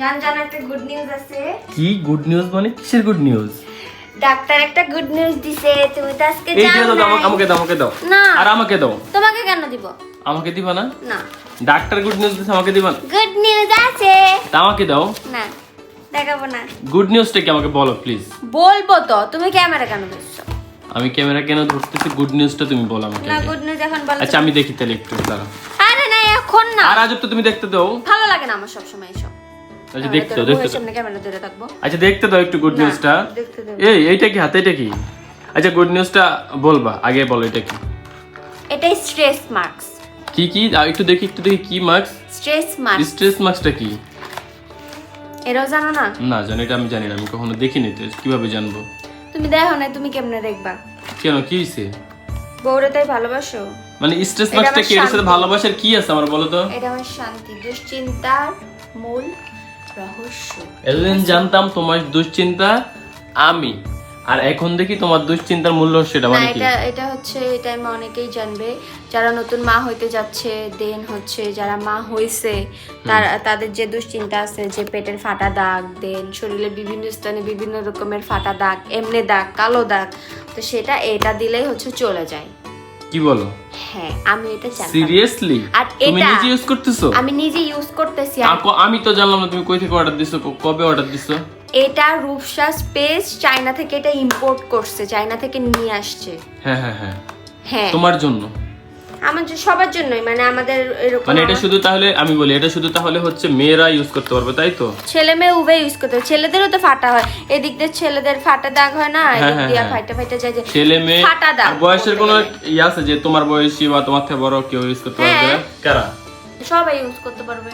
জান জান একটা গুড নিউজ আছে। কি গুড নিউজ মানে কিসের গুড নিউজ ডাক্তার একটা গুড নিউজ দিছে তুমি তো আজকে যাও দাও। আমাকে দাও আমাকে দাও। না। আর আমাকে দাও। তোমাকে কেন দিব? আমাকে দিবা না? না। ডাক্তার গুড নিউজ দিছে আমাকে দিবা না? গুড নিউজ আছে। তা আমাকে দাও। না দেখাবো না। গুড নিউজটা কি আমাকে বলো প্লিজ বলব তো তুমি ক্যামেরা কেন ধরছো? আমি ক্যামেরা কেন ধরতেছি? গুড নিউজটা তুমি বলো আমাকে না গুড নিউজ এখন বলো আচ্ছা আমি দেখি তাহলে একটু দাঁড়াও। আরে না এখন না। আর আজব তো তুমি দেখতে দাও। ভালো লাগে না আমার সবসময় এসব। আচ্ছা দেখতে দাও দেখতে সামনে ক্যামেরা ধরে থাকব। আচ্ছা দেখতে দাও একটু গুড নিউজটা এই এইটা কি হাতে এটা কি? আচ্ছা গুড নিউজটা বলবা আগে বলো এটা কি? এটাই স্ট্রেস মার্কস কি কি? একটু দেখি একটু দেখি কি মার্কস স্ট্রেস মার্কস স্ট্রেস মার্কসটা কি? এরাও জানো না? না জানি এটা আমি জানি না আমি কখনো দেখিনি তো কীভাবে জানব? তুমি দেখো না তুমি কেমনে দেখবা? কেন কি হয়েছে বউরে তাই ভালোবাসো। মানে স্ট্রেস মার্কসটা কি এর সাথে ভালোবাসার কি আছে আমার বলো তো? এটা আমার শান্তি দুশ্চিন্তার মূল রহস্য। এতদিন জানতাম তোমার দুশ্চিন্তা আমি আর এখন দেখি তোমার দুশ্চিন্তার মূল্য সেটা মানে কি? এটা এটা হচ্ছে এই টাইমে অনেকেই জানবে। যারা নতুন মা হইতে যাচ্ছে দেন হচ্ছে যারা মা হইছে তারা তাদের যে দুশ্চিন্তা আছে যে পেটের ফাটা দাগ দেন শরীরের বিভিন্ন স্থানে বিভিন্ন রকমের ফাটা দাগ এমনি দাগ কালো দাগ তো সেটা এটা দিলেই হচ্ছে চলে যায়। কি বলো? হ্যাঁ আমি এটা জানতাম। সিরিয়াসলি আর তুমি নিজে ইউজ করতেছো? আমি নিজে ইউজ করতেছি আপু, আমি তো জানলাম না তুমি কই থেকে অর্ডার দিছো কবে অর্ডার দিছো? এটা রূপসা স্পেস চায়না থেকে এটা ইম্পোর্ট করছে চায়না থেকে নিয়ে আসছে। হ্যাঁ হ্যাঁ হ্যাঁ। হ্যাঁ। তোমার জন্য। আমাদের সবার জন্যই মানে আমাদের এরকম মানে এটা শুধু তাহলে আমি বলি এটা শুধু তাহলে হচ্ছে মেয়েরা ইউজ করতে পারবে তাই তো? ছেলে মেয়ে উভয় ইউজ করতে হয়। ছেলেদেরও তো ফাটা হয়। এদিক দিয়ে ছেলেদের ফাটা দাগ হয় না এদিক হ্যাঁ, দিয়ে হ্যাঁ। ফাইটা ফাইটা যায় যে ছেলে মেয়ে ফাটা দাগ। আর বয়সের কোনো। ইয়ে আছে যে তোমার বয়সী বা তোমার থেকে বড় কেউ ইউজ করতে পারবে? হ্যাঁ। কারা? সবাই ইউজ করতে পারবে।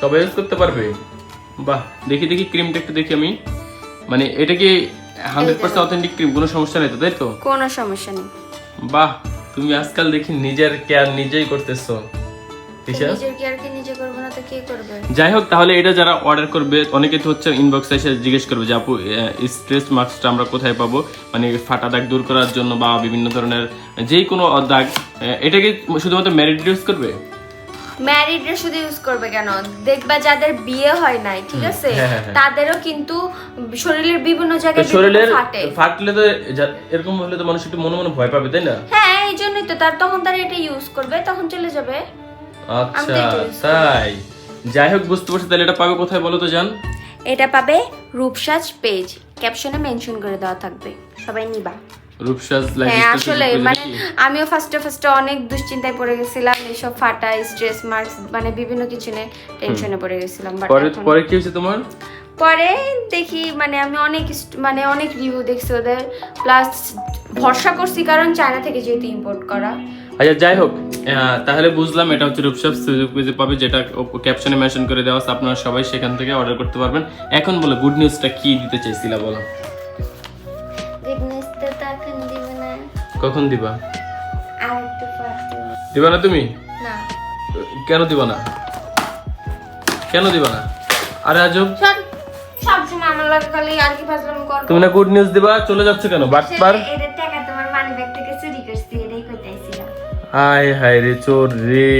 সবাই ইউজ করতে পারবে? বাহ দেখি দেখি ক্রিমটা একটু দেখি আমি। মানে এটা কি হান্ড্রেড পার্সেন্ট অথেন্টিক ক্রিম কোনো সমস্যা নেই তো তাই তো? কোনো সমস্যা নেই। বাহ। তুমি আজকাল দেখি নিজের কেয়ার নিজেই করতেছো। নিজের কেয়ার কি নিজে করবে না তো কে করবে? যাই হোক তাহলে এটা যারা অর্ডার করবে অনেকে তো হচ্ছে ইনবক্সে এসে জিজ্ঞেস করবে যে আপু স্ট্রেস মাস্কটা আমরা কোথায় পাবো? মানে ফাটা দাগ দূর করার জন্য বা বিভিন্ন ধরনের যেই কোনো দাগ এটাকে শুধুমাত্র মেরিট ইউজ করবে? ম্যারিডরা শুধু ইউজ করবে কেন? দেখবা যাদের বিয়ে হয় নাই ঠিক আছে? হ্যাঁ, হ্যাঁ, হ্যাঁ। তাদেরও কিন্তু শরীরের বিভিন্ন জায়গায় শরীরের ফাটে। ফাটলে তো এরকম হলে তো মানুষ একটু মনে মনে ভয় পাবে তাই না? হ্যাঁ এই জন্যই তো। তার তখন তারা এটা ইউজ করবে তখন চলে যাবে। আচ্ছা। তাই। যাই হোক বুঝতে পারছি। তাহলে এটা পাবে কোথায় বলো তো জান? এটা পাবে রূপসাজ পেজ ক্যাপশনে মেনশন করে দেওয়া থাকবে। সবাই নিবা। রূপসাজ লাইফ আসলে মানে আমিও ফার্স্টে ফার্স্টে অনেক দুশ্চিন্তায় পড়ে গেছিলাম। এইসব ফাটা স্ট্রেস মার্কস মানে বিভিন্ন কিছু নিয়ে টেনশনে পড়ে গেছিলাম পরে পরে কি হয়েছে তোমার? পরে দেখি মানে আমি অনেক মানে অনেক রিভিউ দেখছি ওদের প্লাস ভরসা করছি কারণ চায়না থেকে যেহেতু ইম্পোর্ট করা। আচ্ছা যাই হোক তাহলে বুঝলাম এটা হচ্ছে রূপসাব সুযোগ পেজে পাবে যেটা ক্যাপশনে মেনশন করে দেওয়া আছে আপনারা সবাই সেখান থেকে অর্ডার করতে পারবেন। এখন বলো গুড নিউজটা কি দিতে চাইছিলা বলো? বিজনেস তো তখন দিবে না। কখন দিবা। দিবা না তুমি? কেন দিবা না? কেন দিবা না? আরে আজব। তুমি না গুড নিউজ দিবা চলে যাচ্ছ কেন? কইতেছিলাম হায় হায় রে চোর রে।